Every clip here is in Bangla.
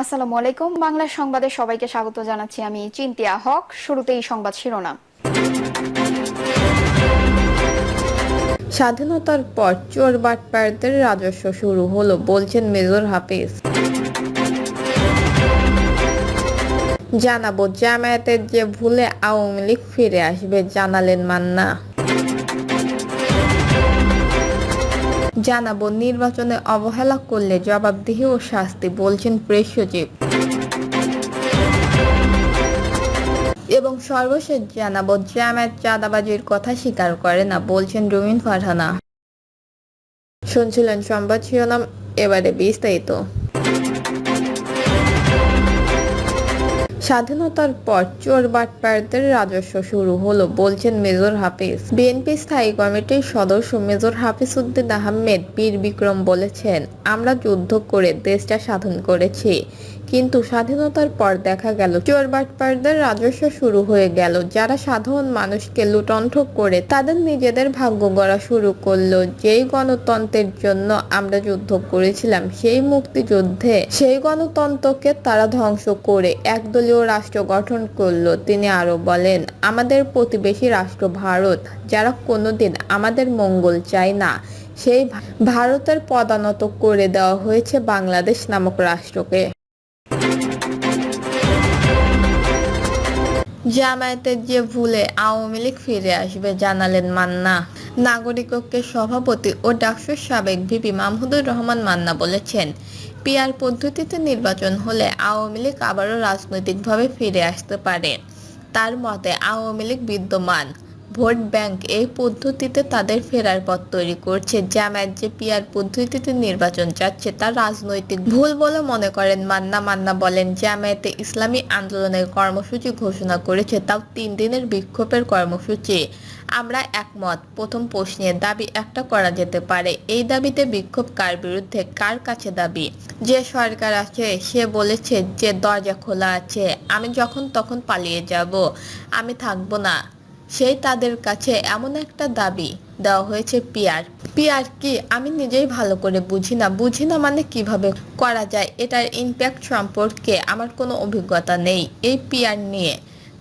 আসসালামু আলাইকুম। বাংলা সংবাদে সবাইকে স্বাগত জানাচ্ছি আমি চিন্তিয়া হক। শুরুতেই সংবাদ শিরোনাম। স্বাধীনতার পর চোর বাটপাড়দের রাজস্ব শুরু হলো, বলছেন মেজর হাফিজ। জানাব, জামায়াতের যে ভুলে আওয়ামী লীগ ফিরে আসবে, জানালেন মান্না। জানাব, নির্বাচনে অবহেলা করলে জবাবদিহি ও শাস্তি, বলছেন প্রেস সচিব। এবং সর্বশেষ জানাব, জামায়াত চাঁদাবাজির কথা স্বীকার করে না, বলছেন রুমিন ফারহানা। শুনছিলেন সংবাদ শিরোনাম, এবারে বিস্তারিত। স্বাধীনতার পর চোর বাটপাড়দের রাজস্ব শুরু হলো, বলছেন মেজর হাফিজ। বিএনপি স্থায়ী কমিটির সদস্য মেজর হাফিজ উদ্দিন আহমেদ, বীর বিক্রম বলেছেন, আমরা যুদ্ধ করে দেশটা স্বাধীন করেছি। কিন্তু স্বাধীনতার পর দেখা গেল, চোর বাটপাড়দের রাজস্ব শুরু হয়ে গেল। যারা সাধারণ মানুষকে লুটন্ঠ করে তাদের নিজেদের ভাগ্য গড়া শুরু করল। যেই গণতন্ত্রের জন্য আমরা যুদ্ধ করেছিলাম, সেই মুক্তিযুদ্ধে সেই গণতন্ত্রকে তারা ধ্বংস করে একদলীয় রাষ্ট্র গঠন করল। তিনি আরও বলেন, আমাদের প্রতিবেশী রাষ্ট্র ভারত, যারা কোনোদিন আমাদের মঙ্গল চায় না, সেই ভারতের পদানত করে দেওয়া হয়েছে বাংলাদেশ নামক রাষ্ট্রকে। জামায়াতের যে ভুলে আওয়ামী লীগ ফিরে আসবে জানালেন মান্না। নাগরিক ঐক্যের সভাপতি ও ডাকসুর সাবেক ভিপি মাহমুদুর রহমান মান্না বলেছেন, পিয়ার পদ্ধতিতে নির্বাচন হলে আওয়ামী লীগ আবারও রাজনৈতিকভাবে ফিরে আসতে পারে। তার মতে আওয়ামী লীগ বিদ্যমান। ভোট ব্যাংক এই পদ্ধতিতে তাদের ফেরার পথ তৈরি করছে। জামায়াত যে পিয়ার পদ্ধতিতে নির্বাচন চাচ্ছে, তা রাজনৈতিক ভুল বলে মনে করেন মান্না। মান্না বলেন, জামায়াতে ইসলামী আন্দোলনের কর্মসূচি ঘোষণা করেছে, তাও তিন দিনের বিক্ষোভের কর্মসূচি। আমরা একমত, প্রথম প্রশ্নের দাবি একটা করা যেতে পারে। এই দাবিতে বিক্ষোভ কার বিরুদ্ধে, কার কাছে দাবি? যে সরকার আছে, সে বলেছে যে দরজা খোলা আছে, আমি যখন তখন পালিয়ে যাব, আমি থাকব না। সেই তাদের কাছে এমন একটা দাবি দেওয়া হয়েছে পিয়ার। পিয়ার কি? আমি নিজেই ভালো করে বুঝি না। বুঝি না মানে কীভাবে করা যায়? এটার ইম্প্যাক্ট সম্পর্কে আমার কোনো অভিজ্ঞতা নেই। এই পিয়ার নিয়ে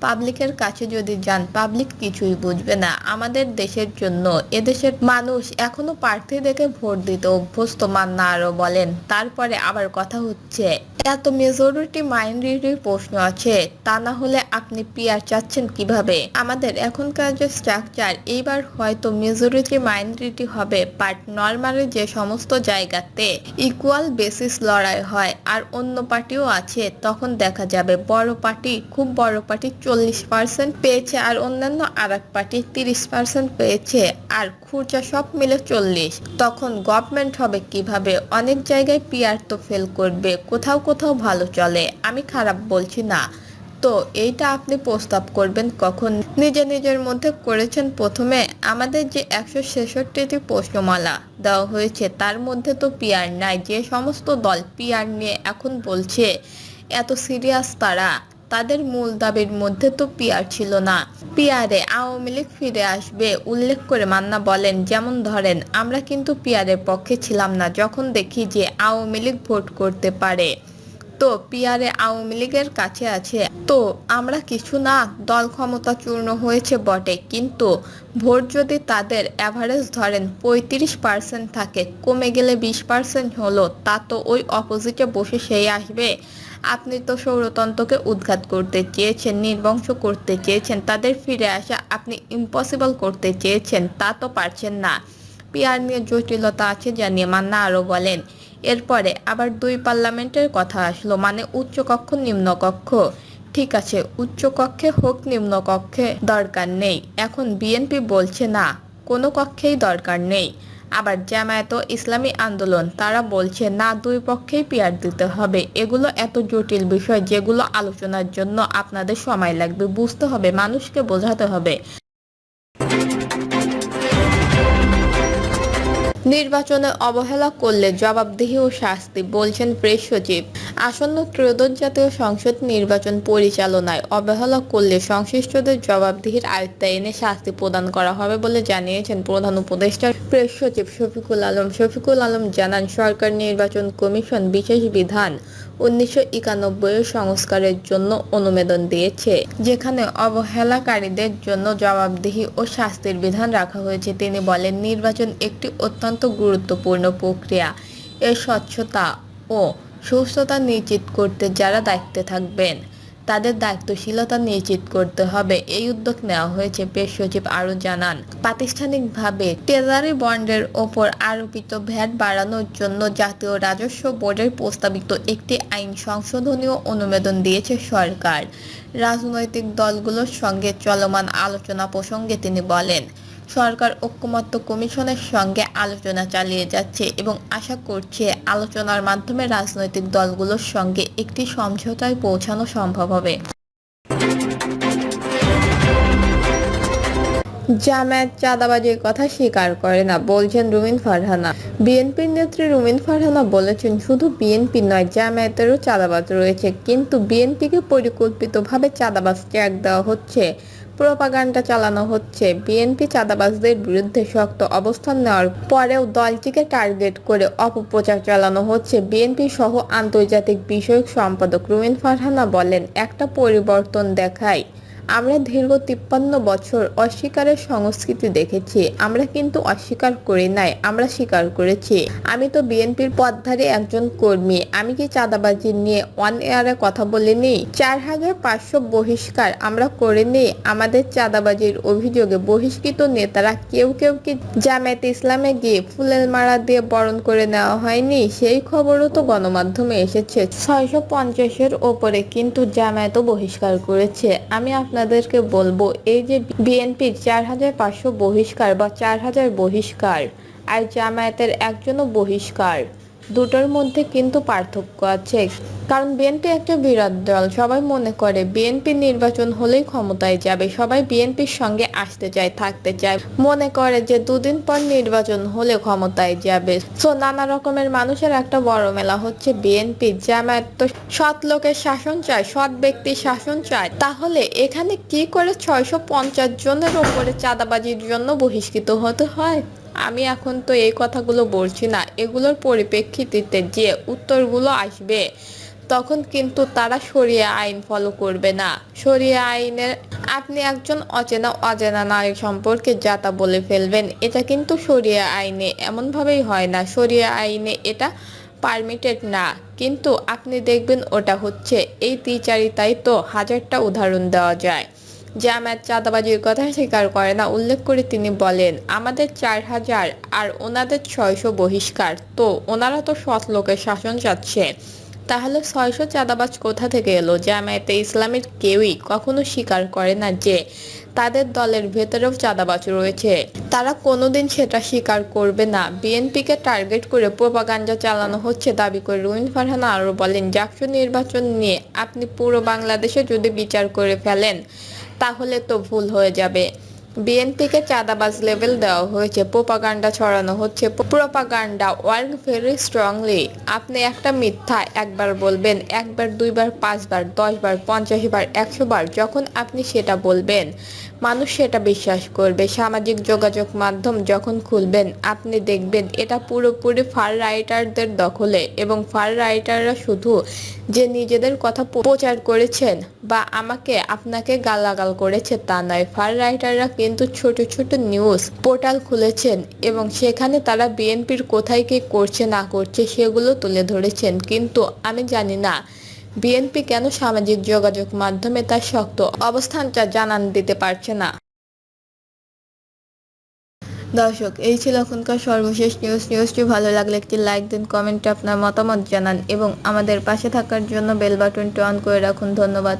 পাবলিকের কাছে যদি যান পাবলিক কিছুই বুঝবে না। আমাদের দেশের জন্য, এদেশের মানুষ এখনও প্রার্থী দেখে ভোট দিতে অভ্যস্ত, মান্না আরও বলেন। তারপরে আবার কথা হচ্ছে, এত মেজরিটি মাইনরিটির প্রশ্ন আছে, তা না হলে আপনি পিয়ার চাচ্ছেন কীভাবে? আমাদের এখনকার যে স্ট্রাকচার এইবার হয়তো মেজরিটি মাইনরিটি হবে বাট নর্মালি যে সমস্ত জায়গাতে ইকুয়াল বেসিস লড়াই হয়, আর অন্য পার্টিও আছে, তখন দেখা যাবে বড় পার্টি, খুব বড় পার্টি চল্লিশ পার্সেন্ট পেয়েছে আর অন্যান্য আর এক পার্টি তিরিশ পার্সেন্ট পেয়েছে আর খুরচা সব মিলে চল্লিশ। তখন গভর্নমেন্ট হবে কীভাবে? অনেক জায়গায় পিয়ার তো ফেল করবে, কোথাও কোথাও ভালো চলে। আমি খারাপ বলছি না। তো এইটা আপনি প্রস্তাব করবেন কখন? নিজে নিজের মধ্যে করেছেন প্রথমে। আমাদের যে একশো ছেষট্টিটি প্রশ্নমালা দেওয়া হয়েছে, তার মধ্যে তো পিয়ার নাই। যে সমস্ত দল পিয়ার নিয়ে এখন বলছে, এত সিরিয়াস তারা। তাদের মূল দাবির মধ্যে তো পিয়ার ছিল না। পিয়ারে আওয়ামী লীগ ফিরে আসবে উল্লেখ করে মান্না বলেন, যেমন ধরেন, আমরা কিন্তু পিয়ারের পক্ষে ছিলাম না, যখন দেখি যে আওয়ামী লীগ ভোট করতে পারে। তো পিয়ারে আওয়ামী লীগের কাছে আছে। তো আমরা কিছু না, দল ক্ষমতা চূর্ণ হয়েছে বটে, কিন্তু ভোট যদি তাদের অ্যাভারেজ ধরেন পঁয়ত্রিশ পার্সেন্ট থাকে, কমে গেলে বিশ পার্সেন্ট হলো, তা তো ওই অপোজিটে বসে সেই আসবে। আপনি তো সৌরতন্ত্রকে উদ্ঘাত করতে চেয়েছেন, নির্বংশ করতে চেয়েছেন, তাদের ফিরে আসা আপনি ইম্পসিবল করতে চেয়েছেন, তা তো পারছেন না। পিয়ার নিয়ে জটিলতা আছে জানিয়ে মান্না আরও বলেন, এরপরে আবার দুই পার্লামেন্টের কথা আসলো মানে উচ্চকক্ষ, নিম্নকক্ষ। ঠিক আছে, উচ্চকক্ষে হোক, নিম্নকক্ষে দরকার নেই, এখন বিএনপি বলছে না, কোনো কক্ষেই দরকার নেই। আবার জামায়াত ইসলামী আন্দোলন, তারা বলছে, না, দুই পক্ষেই পিয়ার দিতে হবে। এগুলো এত জটিল বিষয় যেগুলো আলোচনার জন্য আপনাদের সময় লাগবে। বুঝতে হবে, মানুষকে বোঝাতে হবে। নির্বাচনে অবহেলা করলে জবাবদিহি ও শাস্তি, বলছেন প্রেস সচিব। আসন্ন ত্রয়োদশ জাতীয় সংসদ নির্বাচন পরিচালনায় অবহেলা করলে সংশ্লিষ্টদের জবাবদিহির আয়ত্তায় এনে শাস্তি প্রদান করা হবে বলে জানিয়েছেন প্রধান উপদেষ্টা। প্রেস সচিব শফিকুল আলম শফিকুল আলম জানান, সরকার নির্বাচন কমিশন বিশেষ বিধান উনিশশো একানব্বই সংস্কারের জন্য অনুমোদন দিয়েছে। যেখানে অবহেলাকারীদের জন্য জবাবদিহি ও শাস্তির বিধান রাখা হয়েছে। তিনি বলেন, নির্বাচন একটি অত্যন্ত গুরুত্বপূর্ণ প্রক্রিয়া। এর স্বচ্ছতা ও সুস্থতা নিশ্চিত করতে যারা দায়িত্বে থাকবেন। তাদের দায়িত্বশীলতা নিশ্চিত করতে হবে। এই উদ্যোগ নেওয়া হয়েছে, পেশ সচিব আরও জানান। প্রাতিষ্ঠানিকভাবে ট্রেজারি বন্ডের ওপর আরোপিত ভ্যাট বাড়ানোর জন্য জাতীয় রাজস্ব বোর্ডের প্রস্তাবিত একটি আইন সংশোধনীয় অনুমোদন দিয়েছে সরকার। রাজনৈতিক দলগুলোর সঙ্গে চলমান আলোচনা প্রসঙ্গে তিনি বলেন সরকার ঐক্যমত্য কমিশনের সঙ্গে আলোচনা চালিয়ে যাচ্ছে এবং আশা করছে আলোচনার মাধ্যমে রাজনৈতিক দলগুলোর সঙ্গে একটি সমঝোতায় পৌঁছানো সম্ভব হবে। জামায়াত চাঁদাবাজির কথা স্বীকার করে না, বলছেন রুমিন ফারহানা। বিএনপির নেত্রী রুমিন ফারহানা বলেছেন, শুধু বিএনপি নয়, জামায়াতেরও চাঁদাবাজ রয়েছে। কিন্তু বিএনপিকে পরিকল্পিতভাবে চাঁদাবাজ ট্যাগ দেওয়া হচ্ছে। প্রোপাগান্ডা চালানো হচ্ছে। বিএনপি চাঁদাবাজদের বিরুদ্ধে শক্ত অবস্থান নেওয়ার পরেও দলটিকে টার্গেট করে অপপ্রচার চালানো হচ্ছে। বিএনপি সহ আন্তর্জাতিক বিষয়ক সম্পাদক রুমিন ফারহানা বলেন, একটা পরিবর্তন দেখায় আমরা দীর্ঘ তিপ্পান্ন বছর অস্বীকারের সংস্কৃতি দেখেছি। আমরা কিন্তু অস্বীকার করি নাই, আমরা স্বীকার করেছি। আমি তো বিএনপির পদধারী একজন কর্মী, আমি কি চাঁদাবাজি নিয়ে অন এয়ারে কথা বলিনি? চার হাজার পাঁচশো বহিষ্কার আমরা করিনি। আমাদের চাঁদাবাজির অভিযোগে বহিষ্কৃত নেতারা কেউ কেউ কি জামায়াত ইসলামে গিয়ে ফুলের মালা দিয়ে বরণ করে নেওয়া হয়নি? সেই খবরও তো গণমাধ্যমে এসেছে। ছয়শো পঞ্চাশের ওপরে কিন্তু জামায়াতও বহিষ্কার করেছে। আমি আপনাদেরকে বলব, এই যে বিএনপির চার হাজার পাঁচশো বহিষ্কার বা চার হাজার বহিষ্কার আর জামায়াতের একজনও বহিষ্কার। দুটোর মধ্যে কিন্তু পার্থক্য আছে। কারণ বিএনপি একটা বিরাট দল। সবাই মনে করে বিএনপি নির্বাচন হলেই ক্ষমতায় যাবে। সবাই বিএনপির সঙ্গে আসতে চায়, থাকতে চায়। মনে করে যে দুদিন পর নির্বাচন হলে ক্ষমতায় যাবে। সো নানা রকমের মানুষের একটা বড় মেলা হচ্ছে বিএনপি জামায়াত তো সৎ লোকের শাসন চায়, সৎ ব্যক্তির শাসন চায়। তাহলে এখানে কি করে ছয়শো পঞ্চাশ জনের ওপরে চাঁদাবাজির জন্য বহিষ্কৃত হতে হয়? আমি এখন তো এই কথাগুলো বলছি না, এগুলোর পরিপ্রেক্ষিতে যে উত্তরগুলো আসবে, তখন কিন্তু তারা সরিয়া আইন ফলো করবে না। সরিয়া আইনের, আপনি একজন অচেনা, অজানা নারী সম্পর্কে যা তা বলে ফেলবেন, এটা কিন্তু সরিয়া আইনে এমনভাবেই হয় না। সরিয়া আইনে এটা পারমিটেড না, কিন্তু আপনি দেখবেন ওটা হচ্ছে, এই দ্বিচারিতায় তো হাজারটা উদাহরণ দেওয়া যায়। জামায়াত চাঁদাবাজির কথা স্বীকার করে না, উল্লেখ করে তিনি বলেন, আমাদের চার হাজার আর ওনাদের ছয়শো বহিষ্কার। তো ওনারা তো সৎ লোকের শাসন চাচ্ছে। তাহলে ছয়শো চাঁদাবাজ কোথা থেকে এলো? জামায়াতে ইসলামের কেউই কখনো স্বীকার করে না যে তাদের দলের ভেতরেও চাঁদাবাজ রয়েছে। তারা কোনোদিন সেটা স্বীকার করবে না। বিএনপিকে টার্গেট করে প্রোপাগান্ডা চালানো হচ্ছে দাবি করে রুইন ফারহানা আরও বলেন, জাকসু নির্বাচন নিয়ে আপনি পুরো বাংলাদেশে যদি বিচার করে ফেলেন তাহলে তো ভুল হয়ে যাবে। বিএনপিকে চাঁদাবাজ লেভেল দেওয়া হয়েছে, প্রোপাগান্ডা ছড়ানো হচ্ছে। Propaganda work very strongly. আপনি একটা মিথ্যা একবার বলবেন, একবার, দুইবার, পাঁচবার, দশবার পঞ্চাশ বার একশো বার যখন আপনি সেটা বলবেন, মানুষ সেটা বিশ্বাস করবে। সামাজিক যোগাযোগ মাধ্যম যখন খুলবেন, আপনি দেখবেন এটা পুরোপুরি ফার রাইটারদের দখলে এবং ফার রাইটাররা শুধু যে নিজেদের কথা প্রচার করেছেন বা আমাকে, আপনাকে গালাগাল করেছে তা নয়। ফার রাইটাররা কিন্তু ছোট ছোট নিউজ পোর্টাল খুলেছেন এবং সেখানে তারা বিএনপির কোথায় কে করছে না করছে সেগুলো তুলে ধরেছেন। কিন্তু আমি জানি না বিএনপি কেন সামাজিক যোগাযোগ মাধ্যমে তার শক্ত অবস্থানটা জানান দিতে পারছে না। দর্শক, এই ছিল এখনকার সর্বশেষ নিউজ নিউজটি ভালো লাগলে একটি লাইক দিন কমেন্টে আপনার মতামত জানান এবং আমাদের পাশে থাকার জন্য বেল বাটনটি অন করে রাখুন। ধন্যবাদ।